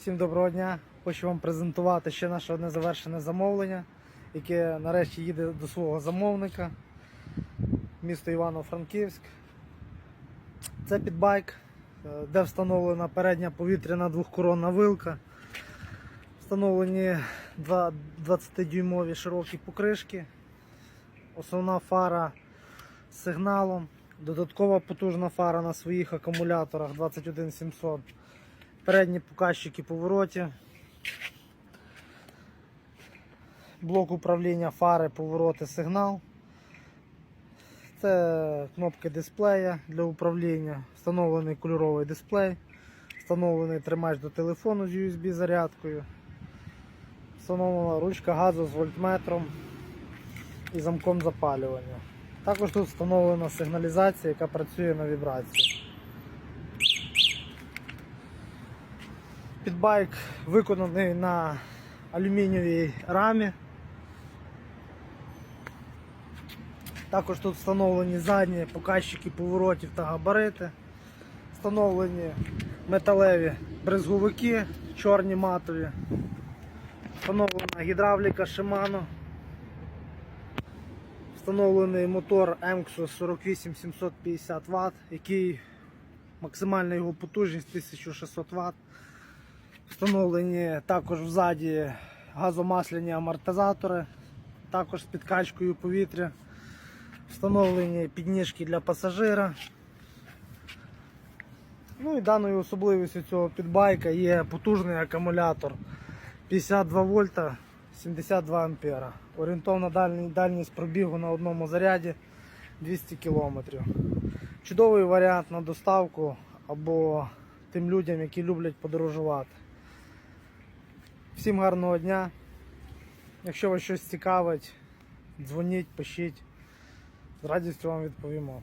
Всім доброго дня. Хочу вам презентувати ще наше одне завершене замовлення, яке нарешті їде до свого замовника. Місто Івано-Франківськ. Це підбайк, е, де встановлена передня повітряна двохкоронна вилка. Встановлені 20-дюймові широкі покришки. Основна фара з сигналом. Додаткова потужна фара на своїх акумуляторах 21700. Передні показчики повороті. Блок управління фари, повороти, сигнал. Це кнопки дисплея для управління, встановлений кольоровий дисплей, встановлений тримач до телефону з USB зарядкою, встановлена ручка газу з вольтметром і замком запалювання. Також тут встановлена сигналізація, яка працює на вібрації. Підбайк виконаний на алюмінієвій рамі. Також тут встановлені задні показчики поворотів та габарити. Встановлені металеві брезговики, чорні матові. Встановлена гідравліка Shimano. Встановлений мотор Emxus 48750 Вт, який максимальна його потужність 1600 Вт. Встановлені також взаді газомасляні амортизатори, також з підкачкою повітря. Встановлені підніжки для пасажира. Ну і даною особливістю цього підбайка є потужний акумулятор 52 вольта 72 ампера. Орієнтовна дальні- дальність пробігу на одному заряді 200 км. Чудовий варіант на доставку або тим людям, які люблять подорожувати. Всім гарного дня. Якщо вас щось цікавить, дзвоніть, пишіть. З радістю вам відповімо.